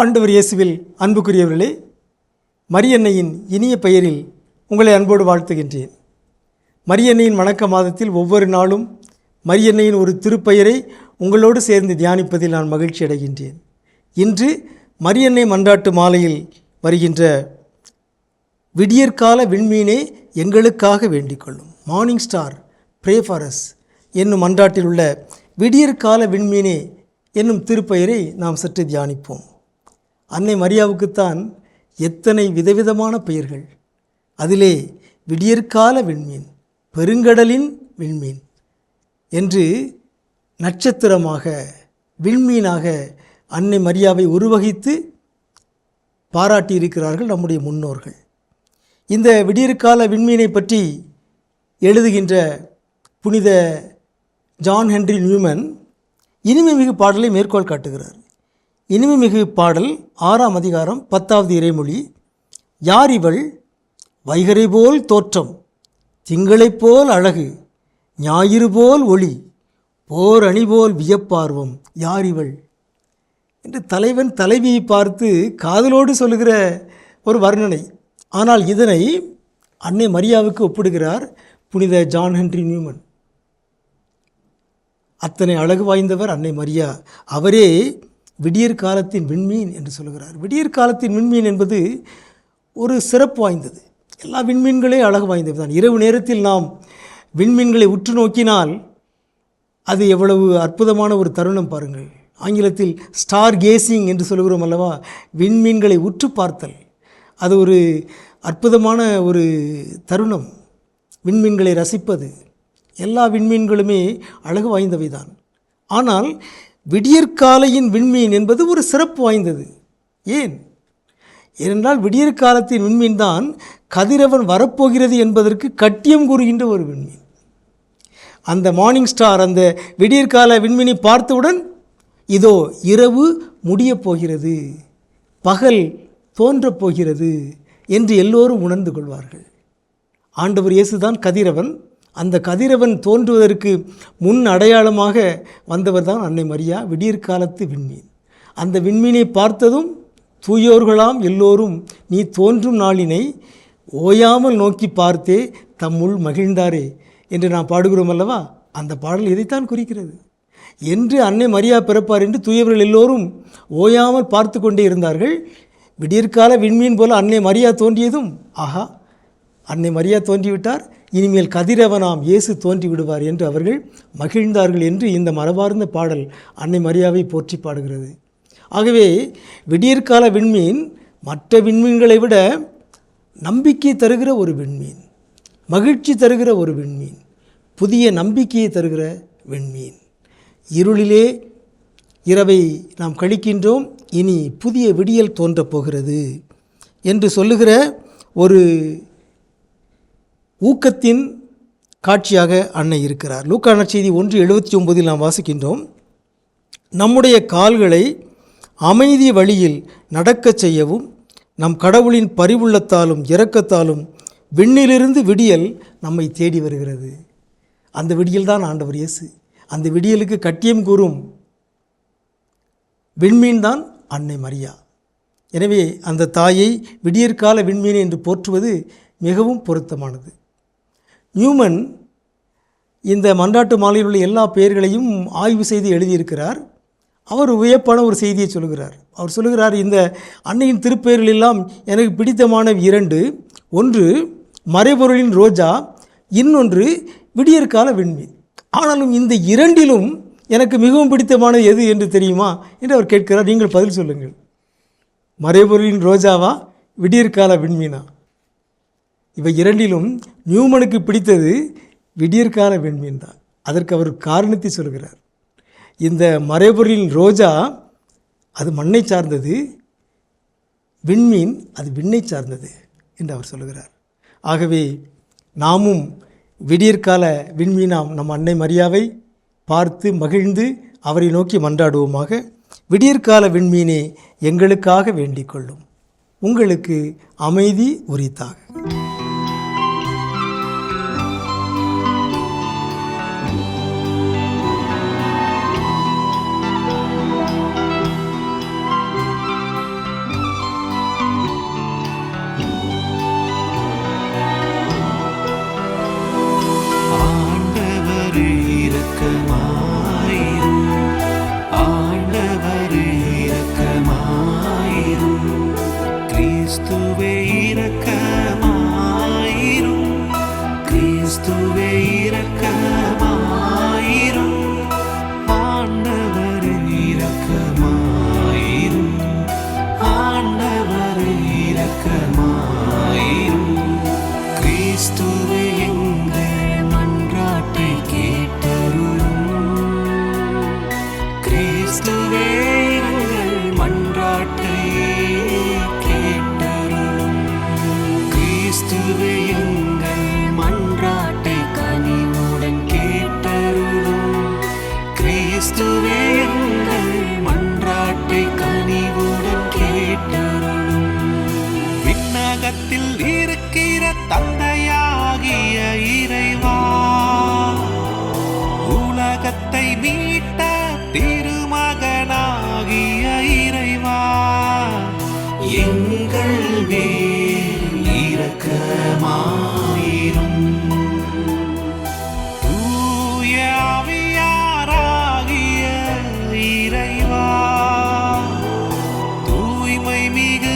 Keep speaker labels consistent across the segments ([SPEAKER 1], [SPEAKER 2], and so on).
[SPEAKER 1] ஆண்டவர் இயேசுவில் அன்புக்குரியவர்களே மரியன்னையின் இனிய பெயரில் உங்களை அன்போடு வாழ்த்துகின்றேன். மரியன்னையின் வணக்க மாதத்தில் ஒவ்வொரு நாளும் மரியன்னையின் ஒரு திருப்பெயரை உங்களோடு சேர்ந்து தியானிப்பதில் நான் மகிழ்ச்சி அடைகின்றேன். இன்று மரியன்னை மன்றாட்டு மாலையில் வருகின்ற விடியற்கால விண்மீனே எங்களுக்காக வேண்டிக் கொள்ளும். மார்னிங் ஸ்டார் ப்ரே என்னும் மன்றாட்டில் உள்ள விடியற்கால விண்மீனே என்னும் திருப்பெயரை நாம் சற்று தியானிப்போம். அன்னை மரியாவுக்குத்தான் எத்தனை விதவிதமான பெயர்கள். அதிலே விடியற்கால விண்மீன் பெருங்கடலின் விண்மீன் என்று நட்சத்திரமாக விண்மீனாக அன்னை மரியாவை உருவகித்து பாராட்டியிருக்கிறார்கள் நம்முடைய முன்னோர்கள். இந்த விடியற்கால விண்மீனை பற்றி எழுதுகின்ற புனித ஜான் ஹென்றி நியூமன் இனிமை மிகு பாடலை மேற்கோள் காட்டுகிறார். இனிமை மிகு பாடல் ஆறாம் அதிகாரம் பத்தாவது இறைமொழி. யார் இவள் வைகரை போல் தோற்றம் திங்களைப் போல் அழகு ஞாயிறு போல் ஒளி போர் அணி போல் வியப்பார்வம் யார் இவள் என்று தலைவன் தலைவியை பார்த்து காதலோடு சொல்லுகிற ஒரு வர்ணனை. ஆனால் இதனை அன்னை மரியாவுக்கு ஒப்பிடுகிறார் புனித ஜான் ஹென்றி நியூமன். அத்தனை அழகு வாய்ந்தவர் அன்னை மரியா. அவரே விடியற் காலத்தின் விண்மீன் என்று சொல்கிறார் விடியற் காலத்தின் விண்மீன் என்பது ஒரு சிறப்பு வாய்ந்தது. எல்லா விண்மீன்களே அழகு வாய்ந்தது தான் இரவு நேரத்தில் நாம் விண்மீன்களை உற்று நோக்கினால் அது எவ்வளவு அற்புதமான ஒரு தருணம் பாருங்கள். ஆங்கிலத்தில் ஸ்டார் கேசிங் என்று சொல்கிறோம் அல்லவா? விண்மீன்களை உற்று பார்த்தல். அது ஒரு அற்புதமான ஒரு தருணம். விண்மீன்களை ரசிப்பது. எல்லா விண்மீன்களுமே அழகு வாய்ந்தவை தான் ஆனால் விடியற்காலையின் விண்மீன் என்பது ஒரு சிறப்பு வாய்ந்தது. ஏன்? ஏனென்றால் விடியற்காலத்தின் விண்மீன் தான் கதிரவன் வரப்போகிறது என்பதற்கு கட்டியம் கூறுகின்ற ஒரு விண்மீன். அந்த மார்னிங் ஸ்டார் அந்த விடியற்கால விண்மீனை பார்த்தவுடன் இதோ இரவு முடியப் போகிறது பகல் தோன்றப் போகிறது என்று எல்லோரும் உணர்ந்து கொள்வார்கள். ஆண்டவர் இயேசுதான் கதிரவன் அந்த கதிரவன் தோன்றுவதற்கு முன் அடையாளமாக வந்தவர் தான் அன்னை மரியா. விடியற்காலத்து விண்மீன். அந்த விண்மீனை பார்த்ததும் தூயோர்களாம் எல்லோரும் நீ தோன்றும் நாளினை ஓயாமல் நோக்கி பார்த்தே தம்முள் மகிழ்ந்தாரே என்று நாம் பாடுகிறோம் அல்லவா? அந்த பாடல் இதைத்தான் குறிக்கிறது. என்று அன்னை மரியா பிறப்பார் என்று தூயவர்கள் எல்லோரும் ஓயாமல் பார்த்து கொண்டே இருந்தார்கள். விடியற்கால விண்மீன் போல அன்னை மரியா தோன்றியதும் ஆஹா அன்னை மரியா தோன்றிவிட்டார். இனிமேல் கதிரவனாம் இயேசு தோன்றி விடுவார் என்று அவர்கள் மகிழ்ந்தார்கள் என்று இந்த மரபார்ந்த பாடல் அன்னை மரியாவை போற்றி பாடுகிறது. ஆகவே விடியற்கால விண்மீன் மற்ற விண்மீன்களை விட நம்பிக்கை தருகிற ஒரு விண்மீன் மகிழ்ச்சி தருகிற ஒரு விண்மீன் புதிய நம்பிக்கையை தருகிற விண்மீன். இருளிலே இரவை நாம் கழிக்கின்றோம் இனி புதிய விடியல் தோன்றப் போகிறது என்று சொல்லுகிற ஒரு ஊக்கத்தின் காட்சியாக அன்னை இருக்கிறார். லூக்கான செய்தி ஒன்று எழுபத்தி ஒன்பதில் நாம் வாசிக்கின்றோம். நம்முடைய கால்களை அமைதி வழியில் நடக்கச் செய்யவும் நம் கடவுளின் பரிவுள்ளத்தாலும் இரக்கத்தாலும் விண்ணிலிருந்து விடியல் நம்மை தேடி வருகிறது. அந்த விடியல் தான் ஆண்டவர் இயேசு. அந்த விடியலுக்கு கட்டியம் கூறும் விண்மீன் தான் அன்னை மரியா. எனவே அந்த தாயை விடியற்கால விண்மீன் என்று போற்றுவது மிகவும் பொருத்தமானது. நியூமன் இந்த மன்றாட்டு மாலையில் உள்ள எல்லா பெயர்களையும் ஆய்வு செய்து எழுதியிருக்கிறார். அவர் வியப்பான ஒரு செய்தியை சொல்கிறார். அவர் சொல்லுகிறார் இந்த அன்னையின் திருப்பெயர்கள் எல்லாம் எனக்கு பிடித்தமான இரண்டு. ஒன்று மறைபொருளின் ரோஜா. இன்னொன்று விடியற்கால விண்மீன். ஆனாலும் இந்த இரண்டிலும் எனக்கு மிகவும் பிடித்தமானது எது என்று தெரியுமா? என்று அவர் கேட்கிறார். நீங்கள் பதில் சொல்லுங்கள். மறைபொருளின் ரோஜாவா? விடியற்கால விண்மீனா? இவை இரண்டிலும் நியூமனுக்கு பிடித்தது விடியற்கால விண்மீன் தான். அதற்கு அவர் காரணத்தை சொல்கிறார். இந்த மறைபொருளின் ரோஜா அது மண்ணை சார்ந்தது. விண்மீன் அது விண்ணை சார்ந்தது என்று அவர் சொல்லுகிறார் ஆகவே நாமும் விடியற்கால விண்மீனாம் நம் அன்னை மரியாவை பார்த்து மகிழ்ந்து அவரை நோக்கி மன்றாடுவோமாக. விடியற்கால விண்மீனே எங்களுக்காக வேண்டிக் கொள்ளும். உங்களுக்கு அமைதி உரித்தாக.
[SPEAKER 2] amiga.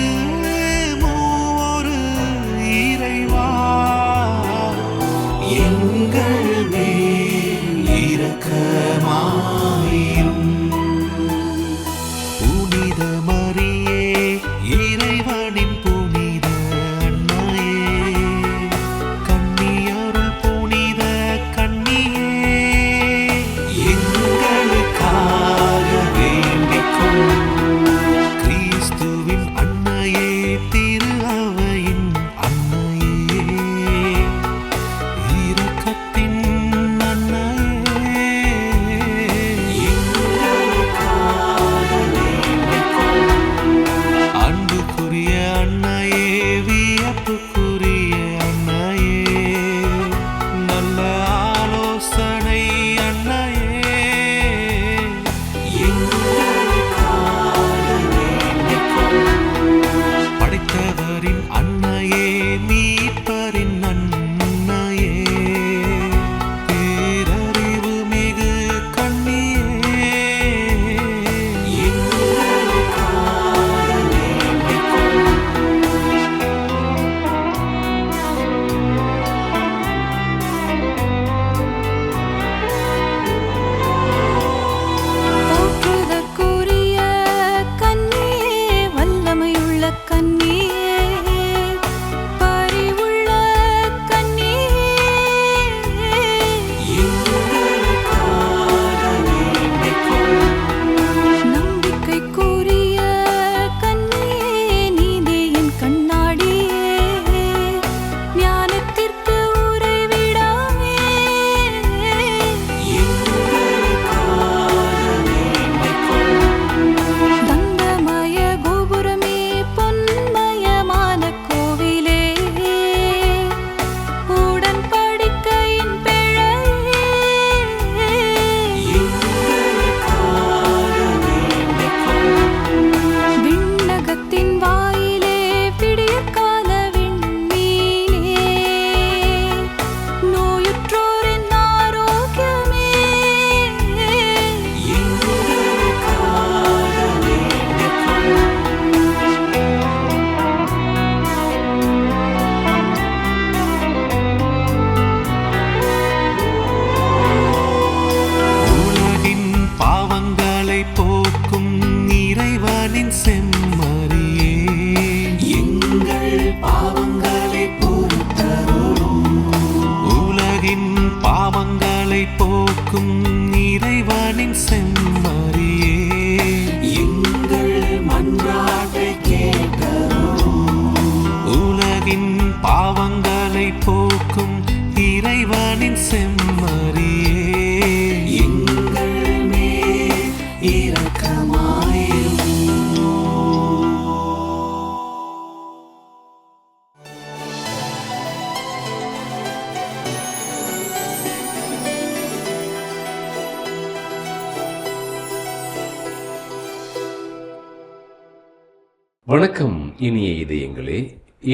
[SPEAKER 2] some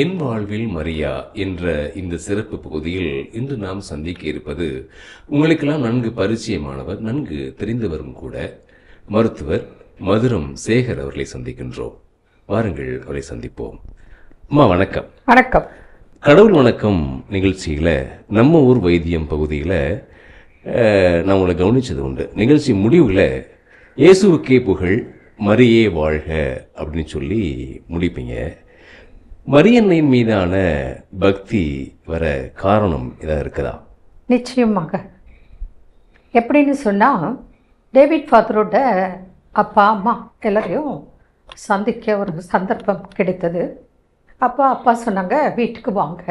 [SPEAKER 2] என் வாழ்வில் மரியா என்ற இந்த சிறப்பு பகுதியில் இன்று நாம் சந்திக்க இருப்பது உங்களுக்கெல்லாம் நன்கு பரிச்சயமானவர் நன்கு தெரிந்தவரும் கூட மருத்துவர் மதுரம் சேகர் அவர்களை சந்திக்கின்றோம். வாருங்கள் அவரை சந்திப்போம். அம்மா வணக்கம்.
[SPEAKER 3] வணக்கம்.
[SPEAKER 2] கடவுள் வணக்கம் நிகழ்ச்சியில் நம்ம ஊர் வைத்தியம் பகுதியில் நான் உங்களை கவனித்தது உண்டு. நிகழ்ச்சி முடிவில் இயேசுவுக்கே புகழ் மரியே வாழ்க அப்படின்னு சொல்லி முடிப்பீங்க. மரியன்னையின் மீதான பக்தி வர காரணம் இதாக இருக்குதா?
[SPEAKER 3] நிச்சயமாக. எப்படின்னு சொன்னால் டேவிட் ஃபாதரோட அப்பா அம்மா எல்லாரையும் சந்திக்க ஒரு சந்தர்ப்பம் கிடைத்தது. அப்போ அப்பா சொன்னாங்க வீட்டுக்கு வாங்க.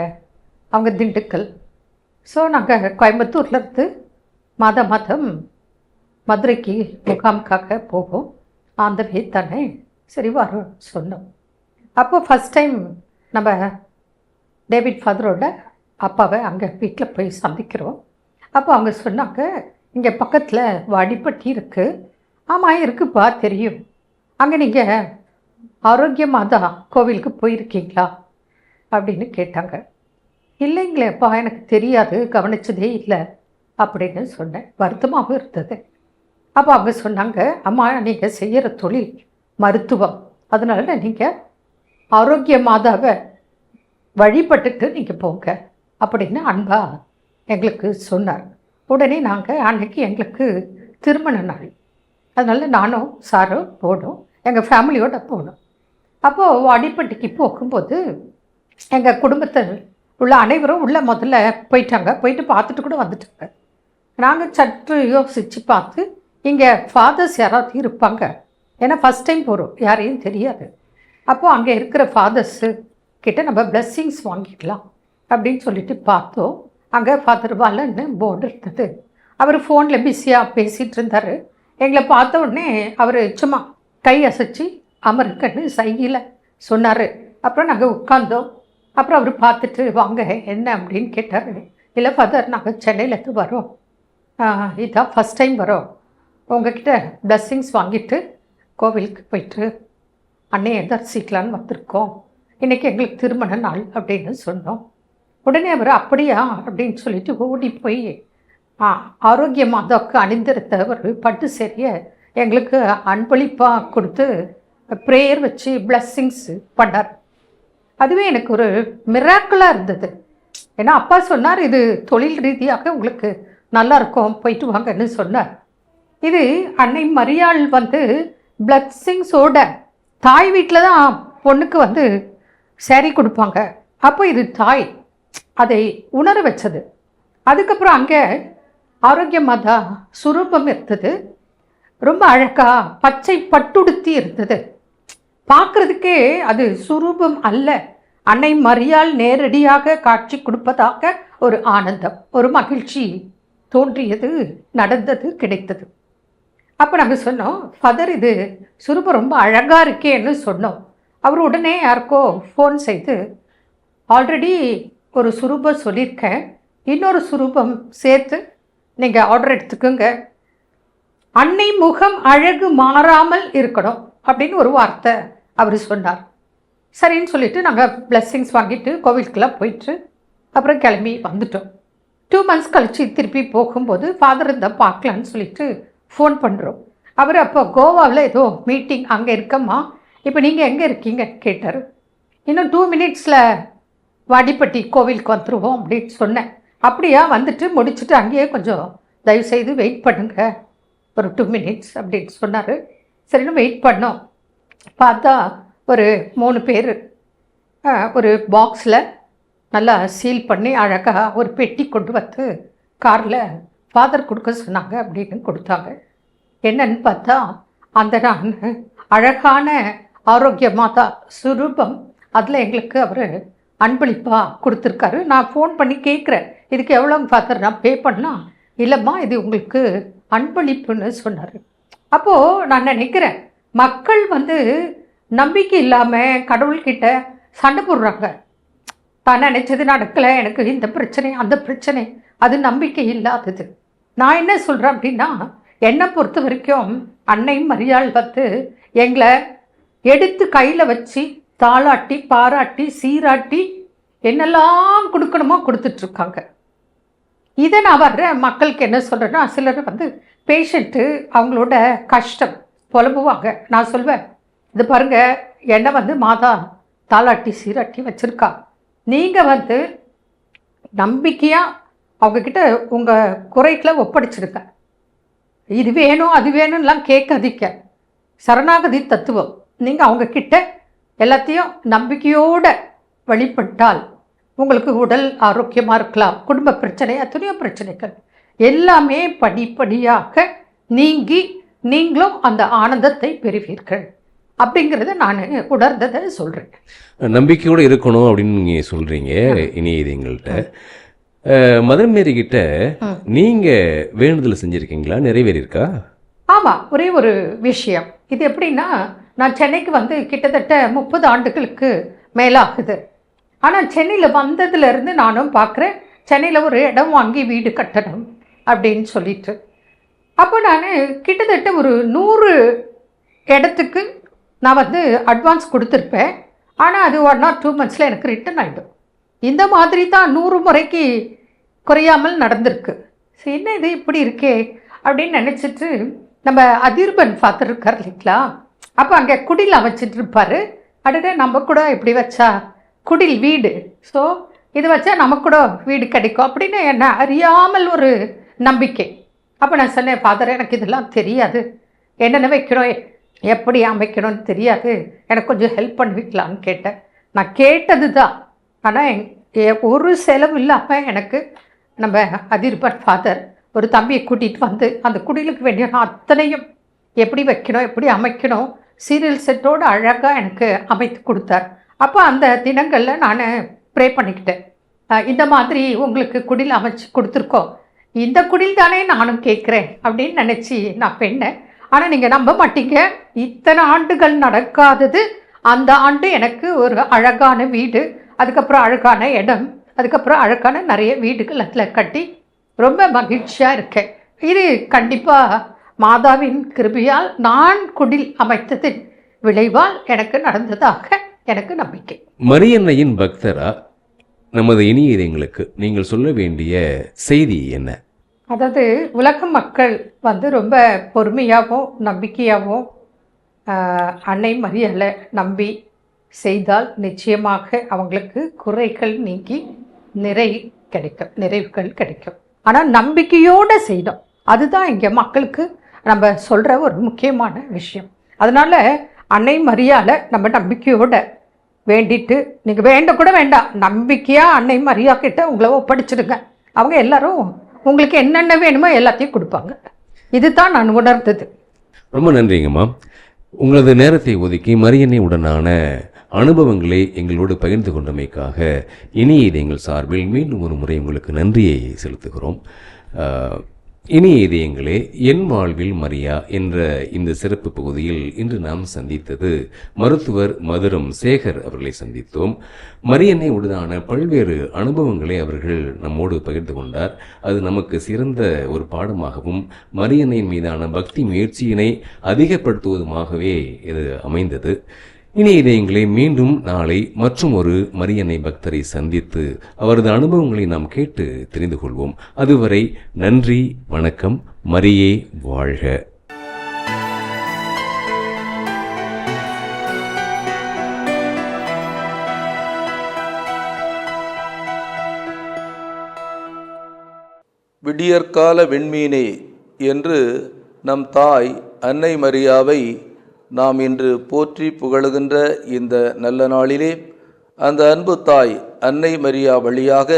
[SPEAKER 3] அவங்க திண்டுக்கல். ஸோ நாங்கள் கோயம்புத்தூர்லேருந்து மாதம் மாதம் மதுரைக்கு முகாமுக்காக போவோம். அந்த வே தானே சரி வரோம் சொன்னோம். அப்போ ஃபஸ்ட் டைம் நம்ம டேவிட் ஃபாதரோட அப்பாவை அங்கே வீட்டில் போய் சந்திக்கிறோம். அப்போ அவங்க சொன்னாங்க இங்கே பக்கத்தில் வாடிப்பட்டி இருக்குது ஆமாம் இருக்குப்பா தெரியும். அங்கே நீங்கள் ஆரோக்கியமாக தான் கோவிலுக்கு போயிருக்கீங்களா? அப்படின்னு கேட்டாங்க. இல்லைங்களேப்பா எனக்கு தெரியாது கவனிச்சதே இல்லை அப்படின்னு சொன்னேன் வருத்தமாகவும் இருந்தது. அப்போ அவங்க சொன்னாங்க அம்மா நீங்கள் செய்கிற தொழில் மருத்துவம். அதனால நீங்கள் ஆரோக்கிய மாதாவை வழிபட்டுட்டு நீங்கள் போங்க அப்படின்னு அன்பா எங்களுக்கு சொன்னார். உடனே நாங்கள் அன்னைக்கு எங்களுக்கு திருமண நாள். அதனால் நானும் சாரும் போனோம். எங்கள் ஃபேமிலியோடு போனோம். அப்போது அடிப்பட்டிக்கு போகும்போது எங்கள் குடும்பத்தில் உள்ள அனைவரும் உள்ளே முதல்ல போயிட்டாங்க. போயிட்டு பார்த்துட்டு கூட வந்துட்டாங்க. நாங்கள் சற்று யோசித்து பார்த்து இங்கே ஃபாதர்ஸ் யாராவது இருப்பாங்க? ஏன்னா ஃபஸ்ட் டைம் போகிறோம் யாரையும் தெரியாது. அப்போது அங்கே இருக்கிற ஃபாதர்ஸு கிட்ட நம்ம பிளெஸ்ஸிங்ஸ் வாங்கிக்கலாம் அப்படின்னு சொல்லிட்டு பார்த்தோம். அங்கே ஃபாதர் வாலன்னு போர்டு இருந்தது. அவர் ஃபோனில் பிஸியாக பேசிகிட்டு இருந்தார். எங்களை பார்த்த உடனே அவர் சும்மா கை அசைச்சு அமருக்கன்னு சைகையில் சொன்னார். அப்புறம் நாங்கள் உட்காந்தோம் அப்புறம் அவர் பார்த்துட்டு வாங்க என்ன? அப்படின்னு கேட்டார். இல்லை ஃபாதர் நாங்கள் சென்னையிலேருந்து வரோம். இதான் ஃபஸ்ட் டைம் வரோம். உங்ககிட்ட பிளஸ்ஸிங்ஸ் வாங்கிட்டு கோவிலுக்கு போயிட்டு அன்னையை தரிசிக்கலான்னு வந்திருக்கோம்? இன்றைக்கி எங்களுக்கு திருமண நாள் அப்படின்னு சொன்னோம். உடனே அவர் அப்படியா? அப்படின்னு சொல்லிட்டு ஓடி போய் ஆரோக்கிய மாதாவுக்கு அணிந்திருந்த ஒரு பட்டு சேரிய எங்களுக்கு அன்பளிப்பாக கொடுத்து ப்ரேயர் வச்சு பிளஸ்ஸிங்ஸ் பண்ணார். அதுவே எனக்கு ஒரு மிராக்கலாக இருந்தது. ஏன்னா அப்பா சொன்னார் இது தொழில் ரீதியாக உங்களுக்கு நல்லா இருக்கும் போயிட்டு வாங்கன்னு சொன்னார். இது அன்னை மரியாள் வந்து பிளஸ்ஸிங்ஸோட தாய் வீட்டில் தான் பொண்ணுக்கு வந்து saree கொடுப்பாங்க. அப்போ இது தாய் அதை உணர வச்சது. அதுக்கப்புறம் அங்கே ஆரோக்கியமாக தான் சுரூபம் இருந்தது. ரொம்ப அழகாக பச்சை பட்டுடுத்தி இருந்தது. பார்க்குறதுக்கே அது சுரூபம் அல்ல. அன்னை மரியாள் நேரடியாக காட்சி கொடுப்பதாக ஒரு ஆனந்தம் ஒரு மகிழ்ச்சி தோன்றியது நடந்தது கிடைத்தது. அப்போ நாங்கள் சொன்னோம் ஃபதர் இது சுரூபம் ரொம்ப அழகாக இருக்கேன்னு சொன்னோம். அவர் உடனே யாருக்கோ ஃபோன் செய்து ஆல்ரெடி ஒரு சுரூபம் சொல்லியிருக்கேன். இன்னொரு சுரூபம் சேர்த்து நீங்கள் ஆர்டர் எடுத்துக்கோங்க. அன்னை முகம் அழகு மாறாமல் இருக்கணும் அப்படின்னு ஒரு வார்த்தை அவர் சொன்னார். சரின்னு சொல்லிவிட்டு நாங்கள் blessings வாங்கிட்டு கோவிலுக்கெல்லாம் போயிட்டு அப்புறம் கிளம்பி வந்துட்டோம். டூ மந்த்ஸ் கழித்து திருப்பி போகும்போது ஃபாதர் இருந்தால் பார்க்கலான்னு சொல்லிட்டு ஃபோன் பண்ணுறோம் அவர் அப்போ கோவாவில் ஏதோ மீட்டிங் அங்கே இருக்கம்மா. இப்போ நீங்கள் எங்கே இருக்கீங்கன்னு கேட்டார். இன்னும் டூ மினிட்ஸில் வாடிப்பட்டி கோவிலுக்கு வந்துடுவோம் அப்படின்னு சொன்னேன். அப்படியா வந்துட்டு முடிச்சுட்டு அங்கேயே கொஞ்சம் தயவுசெய்து வெயிட் பண்ணுங்க. ஒரு டூ மினிட்ஸ் அப்படின்னு சொன்னார். சரின்னு வெயிட் பண்ணோம். பார்த்தா ஒரு மூணு பேர் ஒரு பாக்ஸில் நல்லா சீல் பண்ணி அழகாக ஒரு பெட்டி கொண்டு வந்து காரில் ஃபாதர் கொடுக்க சொன்னாங்க அப்படின்னு கொடுத்தாங்க. என்னன்னு பார்த்தா அந்த நான் அழகான ஆரோக்கியமாக தான் சுரூபம் அதில் எங்களுக்கு அவர் அன்பளிப்பாக கொடுத்துருக்காரு. நான் ஃபோன் பண்ணி கேட்குறேன் இதுக்கு எவ்வளோங்க ஃபாதர் நான் பே பண்ணலாம் இல்லைம்மா இது உங்களுக்கு அன்பளிப்புன்னு சொன்னார். அப்போது நான் நினைக்கிறேன் மக்கள் வந்து நம்பிக்கை இல்லாமல் கடவுள்கிட்ட சண்டை போடுறாங்க. தான் நினச்சது நடக்கலை எனக்கு இந்த பிரச்சனை அந்த பிரச்சனை அது நம்பிக்கை இல்லாதது. நான் என்ன சொல்கிறேன் அப்படின்னா என்னை பொறுத்த வரைக்கும் அன்னை மரியாள் வந்து எங்களை எடுத்து கையில் வச்சு தாளாட்டி பாராட்டி சீராட்டி என்னெல்லாம் கொடுக்கணுமோ கொடுத்துட்ருக்காங்க. இதை நான் வர்றேன் மக்களுக்கு என்ன சொல்கிறேன்னா சிலர் வந்து பேஷண்ட்டு அவங்களோட கஷ்டம் புலம்புவாங்க. நான் சொல்வேன் இது பாருங்கள் என்னை வந்து மாதா தாளாட்டி சீராட்டி வச்சுருக்கா. நீங்கள் வந்து நம்பிக்கையாக அவங்கக்கிட்ட உங்கள் குறைகளை ஒப்படைச்சிடுங்க இது வேணும் அது வேணும்லாம் கேட்காதீங்க. சரணாகதி தத்துவம். நீங்கள் அவங்கக்கிட்ட எல்லாத்தையும் நம்பிக்கையோட வழிபட்டால் உங்களுக்கு உடல் ஆரோக்கியமாக இருக்கலாம். குடும்ப பிரச்சனை எத்தனையோ பிரச்சனைகள். எல்லாமே படிப்படியாக நீங்கி நீங்களும் அந்த ஆனந்தத்தை பெறுவீர்கள். அப்படிங்கிறத நான் உணர்ந்ததை சொல்கிறேன்
[SPEAKER 4] நம்பிக்கையோடு இருக்கணும் அப்படின்னு நீங்கள் சொல்கிறீங்க இனி இது எங்கள்கிட்ட மதர் மேரி கிட்ட நீங்கள் வேண்டுதல் செஞ்சுருக்கீங்களா? நிறைவேறியிருக்கா?
[SPEAKER 3] ஆமாம் ஒரே ஒரு விஷயம். இது எப்படின்னா நான் சென்னைக்கு வந்து கிட்டத்தட்ட முப்பது ஆண்டுகளுக்கு மேலாகுது. ஆனால் சென்னையில் வந்ததுலேருந்து நானும் பார்க்குறேன் சென்னையில் ஒரு இடம் வாங்கி வீடு கட்டணும் அப்படின்னு சொல்லிட்டு. அப்போ நான் கிட்டத்தட்ட ஒரு நூறு இடத்துக்கு நான் வந்து அட்வான்ஸ் கொடுத்துருப்பேன். ஆனால் அது ஒன் ஆர் டூ மந்த்ஸில் எனக்கு ரிட்டர்ன் ஆகிடும் இந்த மாதிரி தான் நூறு முறைக்கு குறையாமல் நடந்திருக்கு. சரி என்ன இது இப்படி இருக்கே? அப்படின்னு நினச்சிட்டு நம்ம அதிர்பன் ஃபாதர் இருக்கார் இல்லைங்களா? அப்போ அங்கே குடில் அமைச்சிட்டு இருப்பார். அடுத்த நம்ம கூட இப்படி வச்சா குடில் வீடு. ஸோ இது வச்சா நமக்கு கூட வீடு கிடைக்கும் அப்படின்னு என்ன அறியாமல் ஒரு நம்பிக்கை. அப்போ நான் சொன்னேன் ஃபாதர் எனக்கு இதெல்லாம் தெரியாது. என்னென்ன வைக்கணும் எப்படி அமைக்கணும்னு தெரியாது. எனக்கு கொஞ்சம் ஹெல்ப் பண்ணுவீங்களான்னு கேட்டேன். நான் கேட்டது தான் ஆனால் ஒரு செலவு இல்லாமல் எனக்கு நம்ம அதிர்பன் ஃபாதர் ஒரு தம்பியை கூட்டிகிட்டு வந்து அந்த குடிலுக்கு வேண்டிய அத்தனையும் எப்படி வைக்கணும் எப்படி அமைக்கணும் சீரியல் செட்டோடு அழகாக எனக்கு அமைத்து கொடுத்தார். அப்போ அந்த தினங்களில் நான் ப்ரே பண்ணிக்கிட்டேன். இந்த மாதிரி உங்களுக்கு குடில் அமைச்சு கொடுத்துருக்கோம். இந்த குடில் தானே நானும் கேட்குறேன் அப்படின்னு நினச்சி நான் பெண்ணேன் ஆனால் நீங்கள் நம்ப மாட்டீங்க. இத்தனை ஆண்டுகள் நடக்காதது. அந்த ஆண்டு எனக்கு ஒரு அழகான வீடு. அதுக்கப்புறம் அழகான இடம் அதுக்கப்புறம் அழகான நிறைய வீடுகள் அதில் கட்டி ரொம்ப மகிழ்ச்சியாக இருக்கேன். இது கண்டிப்பாக மாதாவின் கிருபையால் நான் குடில் அமைத்ததின் விளைவால் எனக்கு நடந்ததாக எனக்கு நம்பிக்கை.
[SPEAKER 4] மரியன்னையின் பக்தரா? நமது இனிய இதயங்களுக்கு நீங்கள் சொல்ல வேண்டிய செய்தி என்ன?
[SPEAKER 3] அதாவது உலக மக்கள் வந்து ரொம்ப பொறுமையாகவும் நம்பிக்கையாகவும் அன்னை மரியாதை நம்பி செய்தால் நிச்சயமாக அவங்களுக்கு குறைகள் நீங்கி நிறை கிடைக்கும் நிறைவுகள் கிடைக்கும். ஆனால் நம்பிக்கையோடு செய்யணும் அதுதான் இங்கே மக்களுக்கு நம்ம சொல்கிற ஒரு முக்கியமான விஷயம். அதனால் அன்னை மரியாதை நம்ம நம்பிக்கையோட வேண்டிட்டு நீங்கள் வேண்ட கூட வேண்டாம். நம்பிக்கையாக அன்னை மரியா கிட்ட உங்களை ஒப்படைச்சிடுங்க. அவங்க எல்லாரும் உங்களுக்கு என்னென்ன வேணுமோ எல்லாத்தையும் கொடுப்பாங்க. இதுதான் நான் உணர்ந்தது.
[SPEAKER 4] ரொம்ப நன்றிங்கம்மா உங்களது நேரத்தை ஒதுக்கி மரியன்னை உடனான அனுபவங்களை எங்களோடு பகிர்ந்து கொண்டமைக்காக இனிய இதயங்கள் சார்பில் மீண்டும் ஒரு முறை உங்களுக்கு நன்றியை செலுத்துகிறோம். இனிய இதயங்களே என் வாழ்வில் மரியா என்ற இந்த சிறப்பு பகுதியில் இன்று நாம் சந்தித்தது மருத்துவர் மதுரம் சேகர் அவர்களை சந்தித்தோம். மரியனை உடனான பல்வேறு அனுபவங்களை அவர்கள் நம்மோடு பகிர்ந்து கொண்டார். அது நமக்கு சிறந்த ஒரு பாடமாகவும் மரியனையின் மீதான பக்தி முயற்சியினை அதிகப்படுத்துவதுமாகவே இது அமைந்தது. இனி இதயங்களை மீண்டும் நாளை மற்றும் ஒரு மரியன்னை பக்தரை சந்தித்து அவரது அனுபவங்களை நாம் கேட்டு தெரிந்து கொள்வோம். அதுவரை நன்றி வணக்கம் மரியே வாழ்க.
[SPEAKER 5] விடியற்கால வெண்மீனே என்று நம் தாய் அன்னை மரியாவை நாம் இன்று போற்றி புகழுகின்ற இந்த நல்ல நாளிலே அந்த அன்பு தாய் அன்னை மரியா வழியாக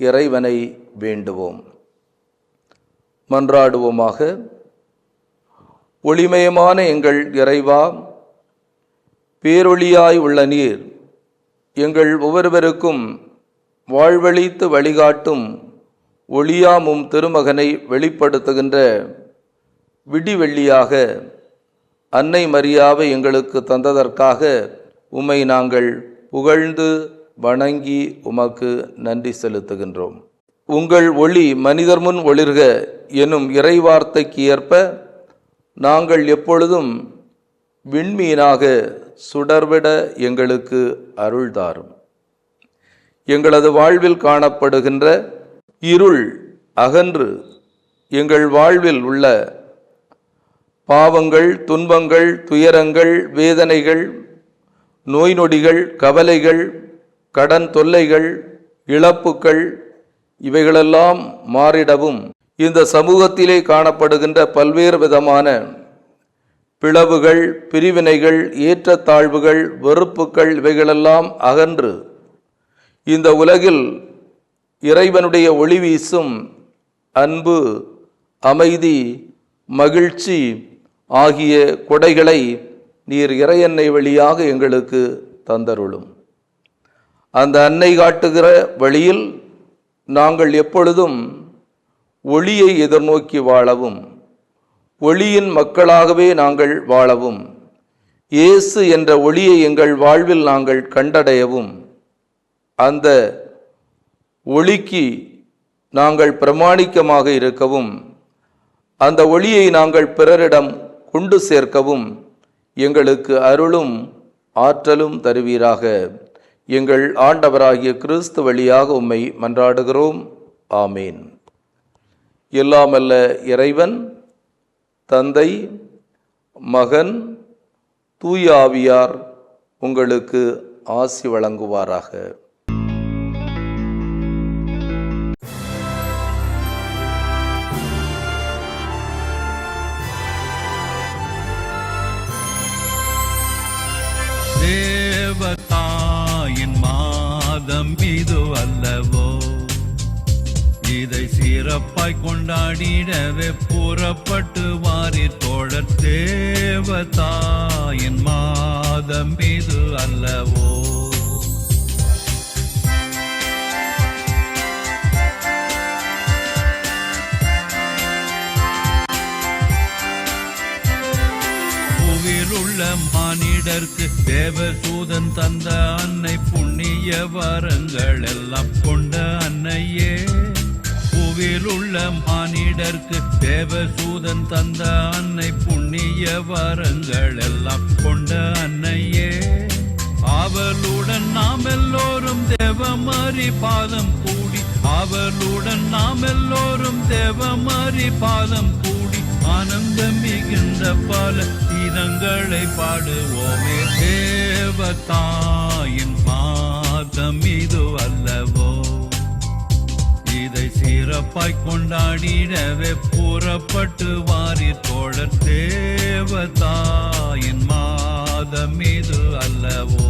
[SPEAKER 5] இறைவனை வேண்டுவோம். மன்றாடுவோமாக. ஒளிமயமான எங்கள் இறைவா பேரொளியாய் உள்ள நீர் எங்கள் ஒவ்வொருவருக்கும் வாழ்வழித்து வழிகாட்டும் ஒளியாமும் திருமகனை வெளிப்படுத்துகின்ற விடிவெள்ளியாக அன்னை மரியாவை எங்களுக்கு தந்ததற்காக உம்மை நாங்கள் புகழ்ந்து வணங்கி உமக்கு நன்றி செலுத்துகின்றோம். உங்கள் ஒளி மனிதர் முன் ஒளிர்க எனும் இறைவார்த்தைக்கு ஏற்ப நாங்கள் எப்பொழுதும் விண்மீனாக சுடர்விட எங்களுக்கு அருள்தாரும் எங்களது வாழ்வில் காணப்படுகின்ற இருள் அகன்று எங்கள் வாழ்வில் உள்ள பாவங்கள் துன்பங்கள் துயரங்கள் வேதனைகள் நோய் நொடிகள் கவலைகள் கடன் தொல்லைகள் இழப்புக்கள் இவைகளெல்லாம் மாறிடவும். இந்த சமூகத்திலே காணப்படுகின்ற பல்வேறு விதமான பிளவுகள் பிரிவினைகள் ஏற்றத்தாழ்வுகள் வெறுப்புக்கள் இவைகளெல்லாம் அகன்று இந்த உலகில் இறைவனுடைய ஒளி வீசும் அன்பு அமைதி மகிழ்ச்சி ஆகிய கொடைகளை நீர் இறையன்னை வழியாக எங்களுக்கு தந்தருளும். அந்த அன்னை காட்டுகிற வழியில் நாங்கள் எப்பொழுதும் ஒளியை எதிர்நோக்கி வாழவும் ஒளியின் மக்களாகவே நாங்கள் வாழவும் இயேசு என்ற ஒளியை எங்கள் வாழ்வில் நாங்கள் கண்டடையவும் அந்த ஒளிக்கு நாங்கள் பிரமாணிக்கமாக இருக்கவும் அந்த ஒளியை நாங்கள் பிறரிடம் கொண்டு சேர்க்கவும். எங்களுக்கு அருளும் ஆற்றலும் தருவீராக. எங்கள் ஆண்டவராகிய கிறிஸ்து வழியாக உம்மை மன்றாடுகிறோம். ஆமேன். எல்லாமல்ல இறைவன் தந்தை மகன் தூயாவியார் உங்களுக்கு ஆசி வழங்குவாராக.
[SPEAKER 6] மாதம் அல்லவோ? இதை சிறப்பாய் கொண்டாடிடவே புறப்பட்டு வாரிற் தோழர் தேவதாயின் மாதம் இது அல்லவோ? புவியிலுள்ள மானிடர்க்கு தேவதூதன் தந்த அன்னை புண்ணிய வரங்கள் எல்லாம் கொண்ட அன்னையே. புவியில் உள்ள மானிடர்க்கு தேவசூதன் தந்த அன்னை புண்ணிய வரங்கள் எல்லாம் கொண்ட அன்னையே. அவளுடன் நாம் எல்லோரும் தேவமரி பாதம் கூடி அவளுடன் நாம் எல்லோரும் தேவமரி பாதம் கூடி ஆனந்தம் மிகுந்த பல கீதங்களை பாடுவோமே தேவதாயின் பாதம் இது அல்லவோ? இதை சிறப்பாய் கொண்டாடிடவே புறப்பட்டு வாரி தோழர் தேவதாயின் மாதம் இது அல்லவோ?